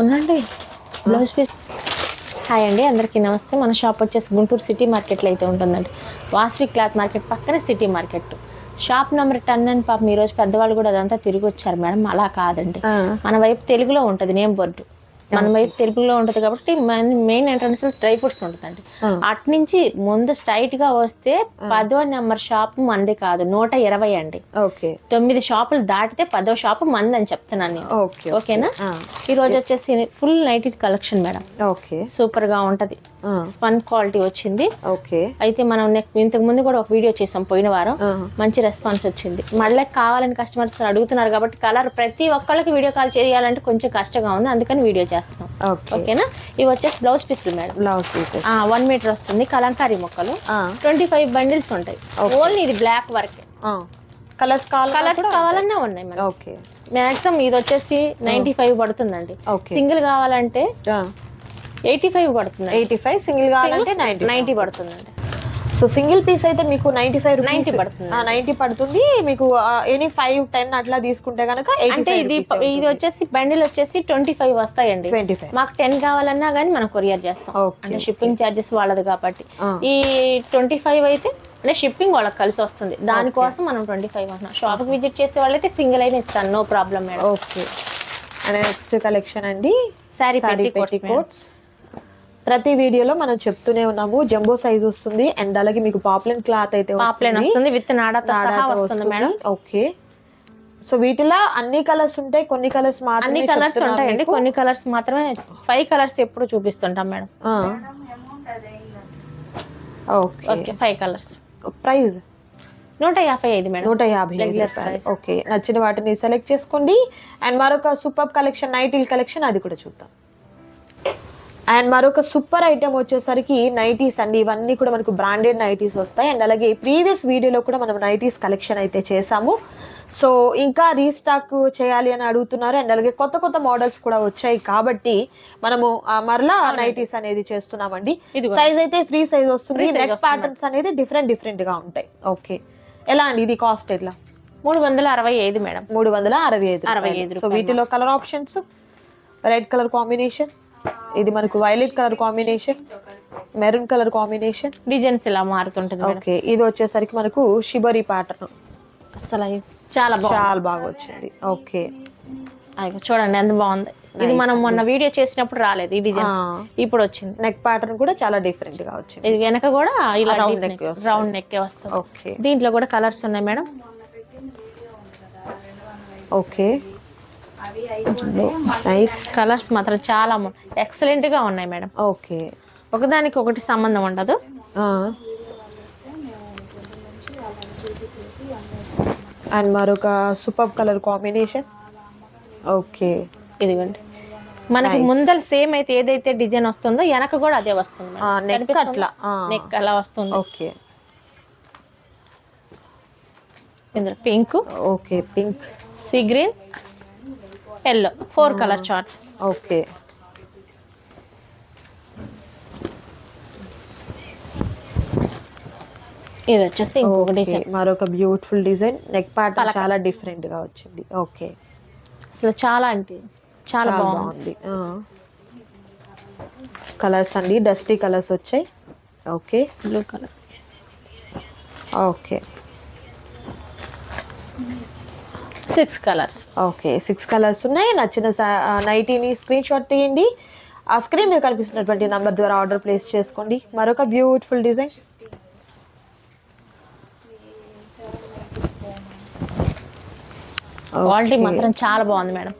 ఉందండి blouse piece. Hi అండి అందరికీ నమస్తే. మన షాప్ వచ్చేసి గుంటూరు సిటీ మార్కెట్లో అయితే ఉంటుందండి. వాస్వి క్లాత్ మార్కెట్ పక్కనే city market. Shop number ten అని పాపం ఈరోజు పెద్దవాళ్ళు కూడా అదంతా తిరిగి వచ్చారు మేడం. అలా కాదండి. మన వైపు తెలుగులో ఉంటుంది నేమ్ బోర్డు. మన వైపు తెలుగులో ఉంటుంది కాబట్టి మెయిన్ ఎంట్రన్స్ డ్రై ఫ్రూట్స్ ఉంటుందండి. అటు నుంచి ముందు స్ట్రైట్గా వస్తే పదో నెంబర్ షాప్ మంది కాదు నూట ఇరవై అండి. ఓకే. తొమ్మిది షాపులు దాటితే పదో షాపు మంది అని చెప్తున్నాను నేను. ఓకే ఓకేనా? ఈ రోజు వచ్చేసి full nighty collection madam. Okay. సూపర్గా ఉంటది స్పన్ క్వాలిటీ వచ్చింది. ఓకే. అయితే మనం ఇంతకు ముందు కూడా ఒక వీడియో చేసాం పోయిన వారం. మంచి రెస్పాన్స్ వచ్చింది. మళ్ళీ కావాలని కస్టమర్స్ అడుగుతున్నారు కాబట్టి కలర్ ప్రతి ఒక్కళ్ళకి వీడియో కాల్ చేయాలంటే కొంచెం కష్టంగా ఉంది. అందుకని వీడియో చేస్తున్నాం. ఓకే ఓకేనా? ఇవి వచ్చేసి బ్లౌజ్ పీసులు madam. Blouse pieces. One metre వస్తుంది. కలంకారీ మొక్కలు. ట్వంటీ ఫైవ్ బండిల్స్ ఉంటాయి. ఓన్లీ ఇది బ్లాక్ వర్క్ కలర్స్ కావాలి కలర్స్ కావాలన్నా ఉన్నాయి మనకి ఓకే మాక్సిమం ఇది వచ్చేసి నైన్టీ ఫైవ్ పడుతుందండి. సింగిల్ కావాలంటే ఎయిటీ ఫైవ్ పడుతుంది ఎయిటీ ఫైవ్ సింగిల్ కావాలంటే నైన్టీ నైన్టీ పడుతుందండి. సో సింగిల్ పీస్ అయితే మీకు నైన్టీ ఫైవ్ 90 పడుతుంది. నైన్టీ పడుతుంది. మీకు ఎనీ ఫైవ్ టెన్ అట్లా తీసుకుంటే కనుక అంటే ఇది ఇది వచ్చేసి బండిల్ వచ్చేసి ట్వంటీ ఫైవ్ వస్తాయండి. ట్వంటీ ఫైవ్ మాకు టెన్ కావాలన్నా కానీ మనం కొరియర్ చేస్తాం. అంటే షిప్పింగ్ ఛార్జెస్ వాళ్ళది కాబట్టి. ఈ ట్వంటీ ఫైవ్ అయితే అంటే షిప్పింగ్ వాళ్ళకి కలిసి వస్తుంది. దానికోసం మనం ట్వంటీ ఫైవ్ అంటున్నాం షాప్కి విజిట్ చేసే వాళ్ళైతే సింగిల్ అయినా ఇస్తాను. No problem madam okay and. Next collection అండి శారీ కోట్స్ ప్రతి వీడియోలో మనం చెప్తూనే ఉన్నాము. జంబో సైజ్ వస్తుంది. అండ్ అలాగే మీకు పాపులర్ క్లాత్ అయితే పాప్లైన్ వస్తుంది. విత్ నాడాతో సహా వస్తుంది మేడం. ఓకే. సో వీటిలో అన్ని కలర్స్ ఉంటాయి. కొన్ని కలర్స్ అన్ని మాత్రమే కలర్స్ ఉంటాయండి. కొన్ని కలర్స్ మాత్రమే. ఫైవ్ కలర్స్ ఎప్పుడు చూపిస్తుంటాం madam. Okay. Okay five colours. Price నూట యాభై ఐదు మేడం. నూట యాభై. ఓకే. నచ్చిన వాటిని సెలెక్ట్ చేసుకోండి. అండ్ మరొక సూపర్ కలెక్షన్ నైటీల్ కలెక్షన్ అది కూడా చూద్దాం. అండ్ మరొక సూపర్ ఐటమ్ వచ్చేసరికి నైటీస్ అండి. ఇవన్నీ కూడా మనకు బ్రాండెడ్ నైటీస్ వస్తాయి. అండ్ అలాగే ప్రీవియస్ వీడియోలో కూడా మనం నైటీస్ కలెక్షన్ అయితే చేసాము సో ఇంకా రీస్టాక్ చేయాలి అని అడుగుతున్నారు. అండ్ అలాగే కొత్త కొత్త మోడల్స్ కూడా వచ్చాయి కాబట్టి మనము మరలా నైటీస్ అనేది చేస్తున్నామండి. సైజ్ అయితే ఫ్రీ సైజ్ వస్తుంది. నెక్. ప్యాటర్న్స్ అనేది డిఫరెంట్ డిఫరెంట్గా ఉంటాయి. ఓకే ఎలా అండి? ఇది కాస్ట్ ఎట్లా మూడు వందల అరవై ఐదు మేడం. మూడు వందల అరవై ఐదు అరవై. ఐదు సో వీటిలో colour options red colour combination ఇది మనకు violet colour combination maroon colour combination. Designs ఇలా మారుతుంటుంది ఓకే ఇది వచ్చేసరికి మనకు షిబరి ప్యాటర్న్. అసలు చాలా చాలా బాగా వచ్చింది. ఓకే. చూడండి ఎంత బాగుంది. ఇది మనం మొన్న వీడియో చేసినప్పుడు రాలేదు ఈ డిజైన్స్. ఇప్పుడు వచ్చింది. నెక్ ప్యాటర్న్ కూడా చాలా డిఫరెంట్గా వచ్చింది. ఇది వెనక కూడా ఇలా. రౌండ్ నెక్ వస్తుంది. ఓకే. దీంట్లో కూడా కలర్స్ ఉన్నాయి మేడం. ఓకే. నైస్. కలర్స్ మాత్రం చాలా ఎక్సలెంట్గా ఉన్నాయి మేడం. ఓకే. ఒకదానికి ఒకటి సంబంధం ఉండదు. అండ్ మరొక సూపర్ కలర్ కాంబినేషన్. ఓకే. ఇదిగోండి. మనకి ముందర సేమ్ అయితే ఏదైతే డిజైన్ వస్తుందో వెనక కూడా అదే వస్తుంది నెక్ అట్లా. నెక్ అలా వస్తుంది. ఓకే. ఇందులో pink. Okay pink. Sea green. Yellow four colour chart okay. ఇది వచ్చేసి ఇంకొక డిజైన్ మరొక బ్యూటిఫుల్ డిజైన్ నెక్ ప్యాటర్న్ చాలా డిఫరెంట్గా వచ్చింది. ఓకే. అసలు చాలా అంటే చాలా బాగుంది. బాగుంది. కలర్స్ అండి డస్టీ కలర్స్ వచ్చాయి. Okay. Blue colour okay. Six colours. Okay six colours ఉన్నాయి. నచ్చిన నైటీని స్క్రీన్ షాట్ తీయండి. ఆ స్క్రీన్ మీద కనిపిస్తున్నటువంటి నంబర్ ద్వారా ఆర్డర్ ప్లేస్ చేసుకోండి. మరొక బ్యూటిఫుల్ డిజైన్. క్వాలిటీ మాత్రం చాలా బాగుంది మేడం.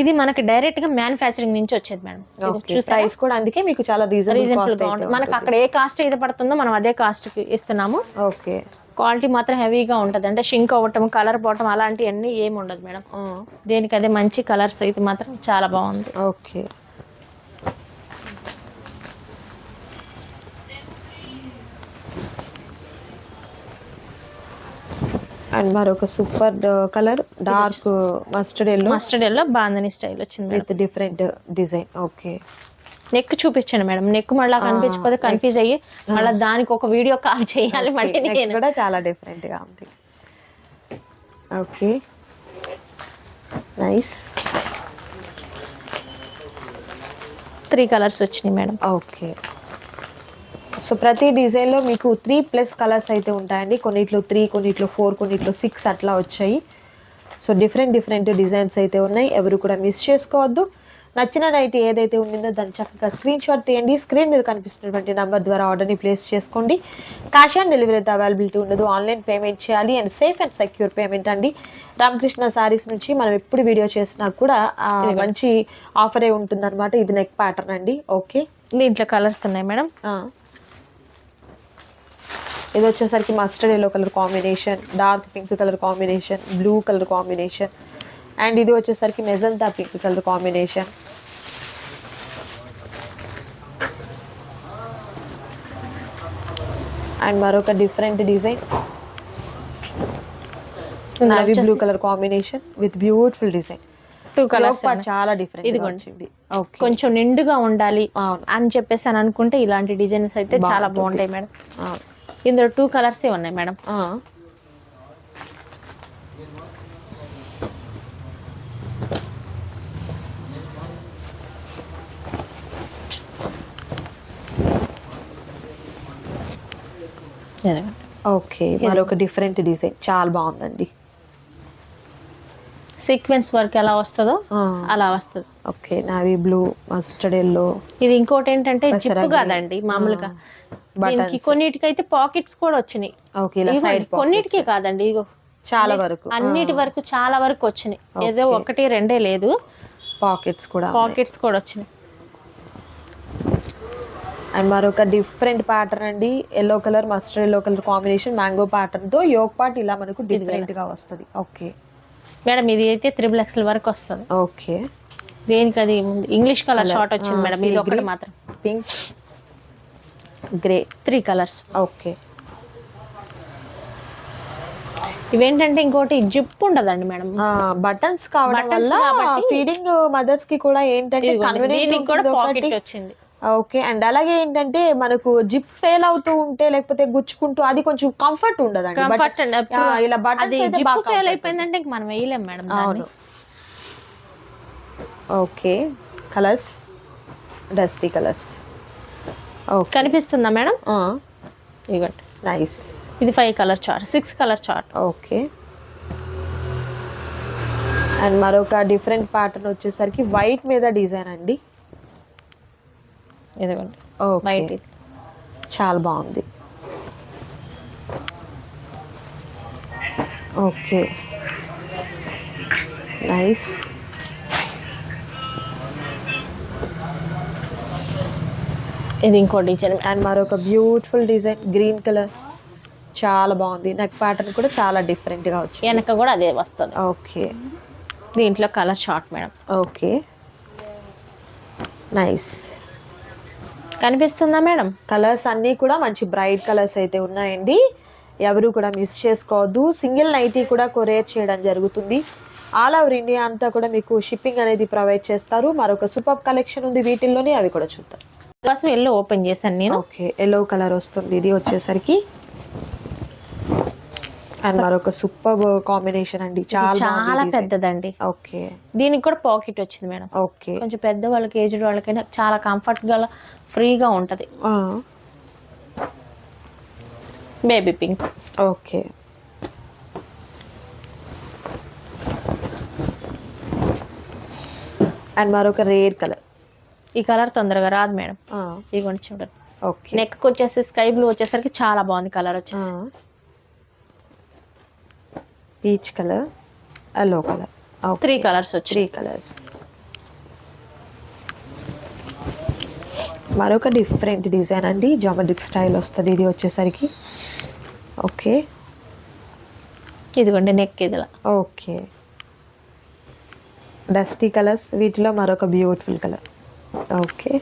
ఇది మనకి డైరెక్ట్గా మ్యానుఫ్యాక్చరింగ్ నుంచి వచ్చేది మేడం. ప్రైస్ కూడా అందుకే మీకు చాలా రీజనబుల్ మనకి అక్కడ ఏ కాస్ట్ అయితే పడుతుందో మనం అదే కాస్ట్కి ఇస్తున్నాము. ఓకే. క్వాలిటీ మాత్రం హెవీగా ఉంటుంది. అంటే షింక్ అవ్వటం కలర్ పోవటం అలాంటివన్నీ ఏమి ఉండదు మేడం. దేనికి అదే మంచి కలర్స్ అయితే మాత్రం చాలా బాగుంది. ఓకే. అండ్ మరొక super colour dark mustard yellow. Mustard yellow bandhani style వచ్చింది with different design. Okay. Neck చూపించండి మేడం. నెక్ మళ్ళీ కనిపించకపోతే కన్ఫ్యూజ్ అయ్యి మళ్ళీ దానికి ఒక వీడియో కాల్ చేయాలి మళ్ళీ నేను. కూడా చాలా డిఫరెంట్గా ఉంది. ఓకే నైస్ త్రీ కలర్స్ వచ్చినాయి మేడం. ఓకే సో ప్రతి డిజైన్లో మీకు త్రీ ప్లస్ కలర్స్ అయితే ఉంటాయండి. కొన్నిట్లో త్రీ కొన్నిట్లో ఫోర్ కొన్నిట్లో సిక్స్ అట్లా వచ్చాయి. సో డిఫరెంట్ డిఫరెంట్ డిజైన్స్ అయితే ఉన్నాయి. ఎవరు కూడా మిస్ చేసుకోవద్దు. నచ్చిన నైట్ ఏదైతే ఉండిందో దాన్ని చక్కగా స్క్రీన్ షాట్ తీయండి. స్క్రీన్ మీద కనిపిస్తున్నటువంటి నెంబర్ ద్వారా ఆర్డర్ని ప్లేస్ చేసుకోండి. క్యాష్ ఆన్ డెలివరీ అయితే అవైలబిలిటీ ఉండదు. ఆన్లైన్ పేమెంట్ చేయాలి and safe and secure payment అండి. రామకృష్ణ సారీస్ నుంచి మనం ఎప్పుడు వీడియో చేసినా కూడా మంచి ఆఫరే ఉంటుందన్నమాట. ఇది నెక్ ప్యాటర్న్ అండి. ఓకే దీంట్లో కలర్స్ ఉన్నాయి మేడం. ఇది వచ్చేసరికి mustard yellow colour combination dark pink colour combination blue colour combination and ఇది వచ్చేసరికి magenta pink colour combination and మరొక different design. Navy blue colour combination with beautiful design. Two colours చాలా different. వచ్చింది. Okay కొంచెం నిండుగా ఉండాలి అని చెప్పేసి అని అనుకుంటే ఇలాంటి డిజైన్స్ అయితే చాలా బాగుంటాయి మేడం. ఇందులో టూ కలర్స్ ఉన్నాయి మేడం. ఓకే మరొక డిఫరెంట్ డిజైన్ చాలా బాగుందండి. సీక్వెన్స్ వర్క్ ఎలా వస్తుందో అలా వస్తుంది. Okay navy blue mustard yellow ఇది ఇంకోటి ఏంటంటే జిప్పు కాదండి మామూలుగా. దీనికి కొన్నిటికైతే పాకెట్స్ కూడా వచ్చినాయి. ఓకే ఇలా ఇదిగోండి, సైడ్ కొన్నిటికి కాదండి ఇగో. చాలా వరకు. అన్నిటి వరకు చాలా వరకు వచ్చినాయి. ఏదో ఒకటి రెండే లేదు. పాకెట్స్ కూడా పాకెట్స్ కూడా వచ్చినాయి. అండ్ మరొక డిఫరెంట్ ప్యాటర్న్ అండి. Yellow colour mustard yellow colour combination mango ప్యాటర్న్తో Yog part ఇలా మనకు డిఫరెంట్గా వస్తుంది. ఓకే మేడం ఇది అయితే త్రిబుల్ ఎక్స్ఎల్ వరకు వస్తుంది. ఓకే దేనికి అది ఇంగ్లీష్ కలర్ షార్ట్ వచ్చింది మేడం ఇది ఒకటి మాత్రం. Pink grey three colours okay ఇవేంటంటే ఇంకోటి జిప్ ఉండదండి మేడం బటన్స్ కావడం Buttons వల్ల కాబట్టి- ఫీడింగ్ మదర్స్కి కూడా ఏంటంటే దీనికి కూడా కన్వీనియంట్ పాకెట్ వచ్చింది. ఓకే. అండ్ అలాగే ఏంటంటే మనకు జిప్ ఫెయిల్ అవుతూ ఉంటే లేకపోతే గుచ్చుకుంటూ అది కొంచెం కంఫర్ట్ ఉండదండి. కంఫర్ట్ ఇలా అది జిప్ ఫెయిల్ అయిపోయిందంటే మనం వేయలేం మేడం అవును. Okay. Colours? Dusty colours. Okay. కనిపిస్తుందా మేడం? ఇగోండి నైస్. ఇది five colour chart six colour chart. Okay. And మరొక డిఫరెంట్ ప్యాటర్న్ వచ్చేసరికి వైట్ మీద డిజైన్ అండి. ఇదిగోండి. ఇది చాలా బాగుంది. ఓకే. నైస్. ఇది ఇంకో డిజైన్. అండ్ మరొక బ్యూటిఫుల్ డిజైన్ గ్రీన్ కలర్. చాలా బాగుంది. నెక్ ప్యాటర్న్ కూడా చాలా డిఫరెంట్గా వచ్చింది. వెనక కూడా అదే వస్తుంది. ఓకే. దీంట్లో colour chart madam. Okay. Nice. కనిపిస్తుందా మేడం? కలర్స్ అన్నీ కూడా మంచి బ్రైట్ కలర్స్ అయితే ఉన్నాయండి. ఎవరు కూడా మిస్ చేసుకోవద్దు. సింగిల్ నైటీ కూడా కొరియర్ చేయడం జరుగుతుంది. ఆల్ ఓవర్ ఇండియా అంతా కూడా మీకు షిప్పింగ్ అనేది ప్రొవైడ్ చేస్తారు. మరొక సూపర్ కలెక్షన్ ఉంది వీటిల్లోనే అవి కూడా చూద్దాం. కోసం ఎల్లో ఓపెన్ చేశాను నేను. ఓకే ఎల్లో కలర్ వస్తుంది. ఇది వచ్చేసరికి అండ్ మరొక సూపర్ కాంబినేషన్ అండి. చాలా చాలా. పెద్దదండి. ఓకే. దీనికి కూడా పాకెట్ వచ్చింది మేడం. ఓకే. కొంచెం పెద్ద వాళ్ళకి ఏజ్డ్ వాళ్ళకైనా చాలా కంఫర్ట్గా ఫ్రీగా ఉంటది. Baby pink okay. అండ్ మరొక రేర్ కలర్ ఈ కలర్ తొందరగా రాదు మేడం. ఇదిగోండి చూడండి. ఓకే. నెక్ వచ్చేసి స్కై బ్లూ వచ్చేసరికి చాలా బాగుంది కలర్ వచ్చేసి. Peach colour yellow colour three colours వచ్చి త్రీ కలర్స్ మరొక డిఫరెంట్ డిజైన్ అండి. జామెట్రిక్ స్టైల్ వస్తుంది. ఇది వచ్చేసరికి. ఓకే ఇదిగోండి నెక్ ఇదిలా. ఓకే డస్టీ కలర్స్ వీటిలో మరొక beautiful colour okay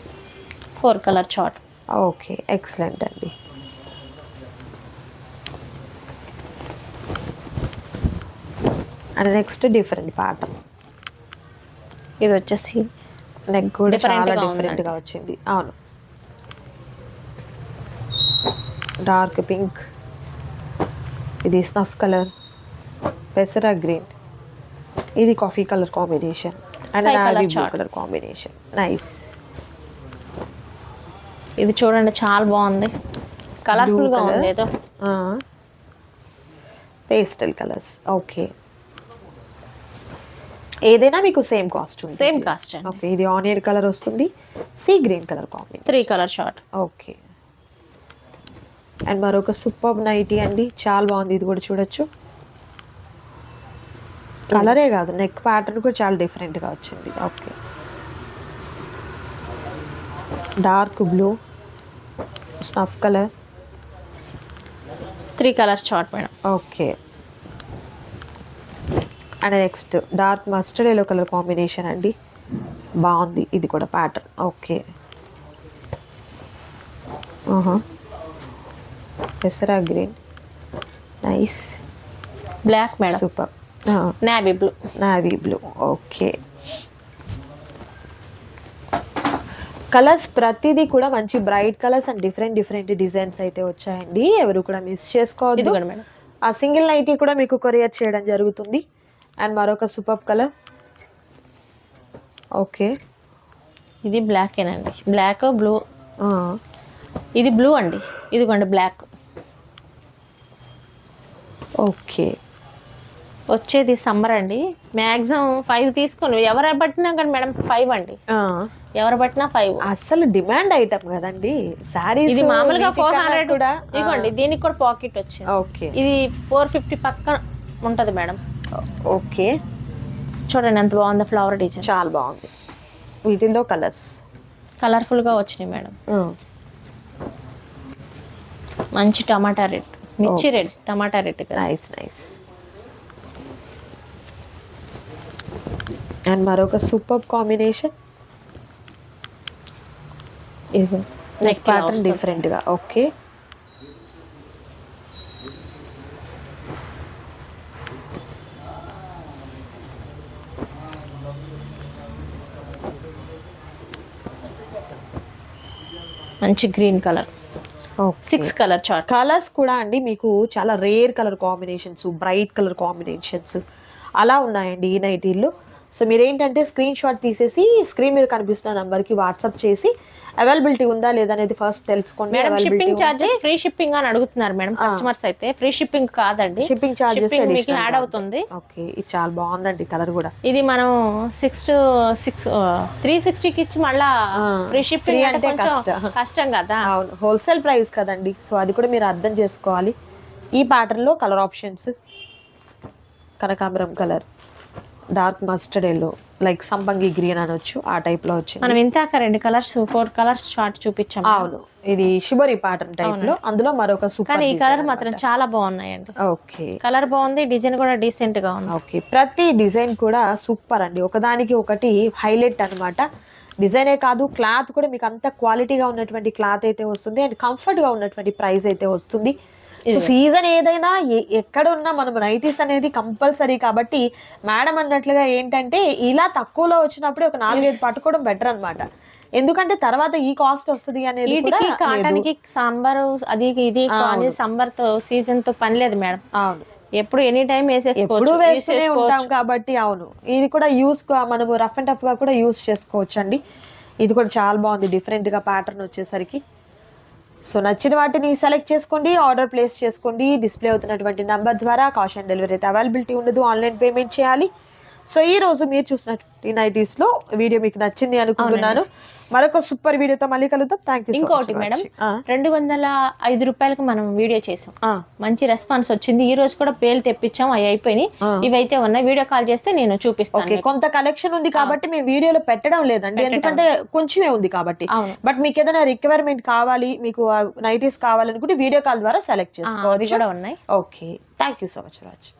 four colour chart okay excellent అండి. అండ్ నెక్స్ట్ డిఫరెంట్ పాట ఇది వచ్చేసి నెక్ కూడా చాలా గా డిఫరెంట్గా వచ్చింది. అవును. డార్క్ పింక్ ఇది స్నఫ్ కలర్ పెసరా గ్రీన్ ఇది coffee colour combination and navy blue. Colour combination nice ఇది చూడండి చాలా బాగుంది. కలర్ఫుల్గా colour. ఉంది ఏదో. పేస్టల్ కలర్స్ ఓకే ఏదైనా మీకు సేమ్ కాస్ట్ సేమ్ కాస్ట్ అండి ఓకే ఇది ఆనియన్ కలర్ వస్తుంది. Sea green colour combination. Three colour chart okay and మరొక సూపర్ నైటీ అండి. చాలా బాగుంది. ఇది కూడా చూడొచ్చు. కలరే కాదు. నెక్ ప్యాటర్న్ కూడా చాలా డిఫరెంట్గా వచ్చింది. Okay dark blue snuff colour three colours chart madam okay and next dark mustard yellow colour combination అండి. బాగుంది ఇది కూడా pattern okay పెసరా green nice black madam super navy blue navy blue okay colours ప్రతిదీ కూడా మంచి bright colours and different different designs అయితే వచ్చాయండి. ఎవరు కూడా మిస్ చేసుకోవద్దు. ఆ సింగిల్ నైటీ కూడా మీకు కొరియర్ చేయడం జరుగుతుంది. అండ్ మరొక సూపర్ కలర్. ఓకే. ఇది బ్లాక్ ఏనండి. బ్లాక్ బ్లూ ఇది బ్లూ అండి. ఇదిగోండి బ్లాక్ ఓకే. వచ్చేది సమ్మర్ అండి. మ్యాక్సిమం ఫైవ్ తీసుకొని ఎవరు పట్టినా కానీ మేడం ఫైవ్ అండి. ఎవరు పట్టినా ఫైవ్ అసలు డిమాండ్ ఐటమ్ కదండి. సారీస్ ఇది మామూలుగా ఫోర్ హండ్రెడ్ కూడా ఇదిగోండి దీనికి కూడా పాకెట్ వచ్చింది. ఓకే. ఇది ఫోర్ ఫిఫ్టీ పక్కన ఉంటది మేడం ఓకే. చూడండి ఎంత బాగుందో ఫ్లవర్ డిజైన్ చాలా బాగుంది. వీటిల్లో కలర్స్ కలర్ఫుల్గా వచ్చినాయి మేడం. మంచి టమాటా రెడ్. మిర్చి red tomato red nice nice and మరొక సూపర్ కాంబినేషన్ ఇది నెక్ ప్యాటర్న్ డిఫరెంట్గా. ఓకే మంచి green colour. Six colour chart colours కూడా అండి మీకు చాలా rare colour combinations bright colour combinations అలా ఉన్నాయండి ఈ నైటీల్లో. సో మీరు ఏంటంటే స్క్రీన్ షాట్ తీసేసి స్క్రీన్ మీద కనిపిస్తున్న నంబర్కి వాట్సాప్ చేసి అవైలబిలిటీ ఉందా లేదా అనేది ఫస్ట్ తెలుసుకోండి. Madam shipping charges free shipping అని అడుగుతున్నారు మేడం కస్టమర్స్ అయితే. ఫ్రీ షిప్పింగ్ కాదండి. షిప్పింగ్ చార్జెస్ మీకు యాడ్ అవుతుంది. ఓకే ఇది చాలా బాగుందండి కలర్ కూడా. ఇది మనం సిక్స్ టు సిక్స్ త్రీ సిక్స్టీకి ఇచ్చి మళ్ళా ఫ్రీ షిప్పింగ్ అంటే కొంచెం. కష్టం. కదా. అవును హోల్సేల్ ప్రైస్ కదండి. సో అది కూడా మీరు అర్థం చేసుకోవాలి. ఈ ప్యాటర్న్లో కలర్ ఆప్షన్స్ కనకాంబరం colour dark mustard yellow like సంపంగి గ్రీన్ అనొచ్చు ఆ టైప్లో వచ్చింది. మనం ఇంతాక రెండు కలర్స్ ఫోర్ కలర్స్ షార్ట్ చూపించాం. అవును. ఇది షిబరి ప్యాటర్న్ టైప్లో అందులో మరొక సూపర్ కానీ ఈ కలర్ మాత్రం చాలా బాగున్నాయండి. ఓకే. కలర్ బాగుంది డిజైన్ కూడా డీసెంట్గా ఉంది. ఓకే. ప్రతి డిజైన్ కూడా సూపర్ అండి. ఒకదానికి ఒకటి హైలైట్ అన్నమాట. డిజైనే కాదు క్లాత్ కూడా మీకు అంత క్వాలిటీగా ఉన్నటువంటి క్లాత్ అయితే వస్తుంది. అండ్ కంఫర్ట్గా ఉన్నటువంటి ప్రైస్ అయితే వస్తుంది. సో సీజన్ ఏదైనా ఎక్కడ ఉన్నా మనం నైటీస్ అనేది కంపల్సరీ కాబట్టి మేడం అన్నట్లుగా ఏంటంటే ఇలా తక్కువలో వచ్చినప్పుడు ఒక నాలుగైదు పట్టుకోవడం బెటర్ అన్నమాట. ఎందుకంటే తర్వాత ఈ కాస్ట్ వస్తుంది అనేది కూడా వీటికి కాటన్కి సాంబార్ అది ఇది అవును. సాంబార్తో సీజన్తో పని లేదు మేడం. అవును. ఎప్పుడు ఎనీ టైం వేసేసుకోవచ్చు. ఉంటాం కాబట్టి అవును. ఇది కూడా యూస్ మనము రఫ్ అండ్ టఫ్గా కూడా యూస్ చేసుకోవచ్చు అండి ఇది కూడా చాలా బాగుంది డిఫరెంట్గా ప్యాటర్న్ వచ్చేసరికి. సో నచ్చిన వాటిని సెలెక్ట్ చేసుకోండి ఆర్డర్ ప్లేస్ చేసుకోండి డిస్ప్లే అవుతున్నటువంటి నంబర్ ద్వారా కాష్ ఆన్ డెలివరీ అయితే అవైలబిలిటీ ఉండదు ఆన్లైన్ పేమెంట్ చేయాలి. సో ఈ రోజు మీరు చూసినటువంటి నైటీస్లో వీడియో మీకు నచ్చింది అనుకుంటున్నాను. మరొక సూపర్ వీడియోతో మళ్ళీ కలుద్దాం. థ్యాంక్ యూ ఇంకోటి మేడం రెండు వందల ఐదు రూపాయలకు మనం వీడియో చేసాం. మంచి రెస్పాన్స్ వచ్చింది. ఈ రోజు కూడా పేలు తెప్పించాం అవి అయిపోయినాయి. ఇవైతే ఉన్నాయి. వీడియో కాల్ చేస్తే నేను చూపిస్తాను. కొంత కలెక్షన్ ఉంది కాబట్టి మేము వీడియోలో పెట్టడం లేదండి. ఎందుకంటే కొంచెమే ఉంది కాబట్టి. బట్ మీకు ఏదైనా రిక్వైర్మెంట్ కావాలి మీకు నైటీస్ కావాలనుకుంటే వీడియో కాల్ ద్వారా సెలెక్ట్ చేసుకోవచ్చు. కూడా ఉన్నాయి. Okay. Thank you so much Raj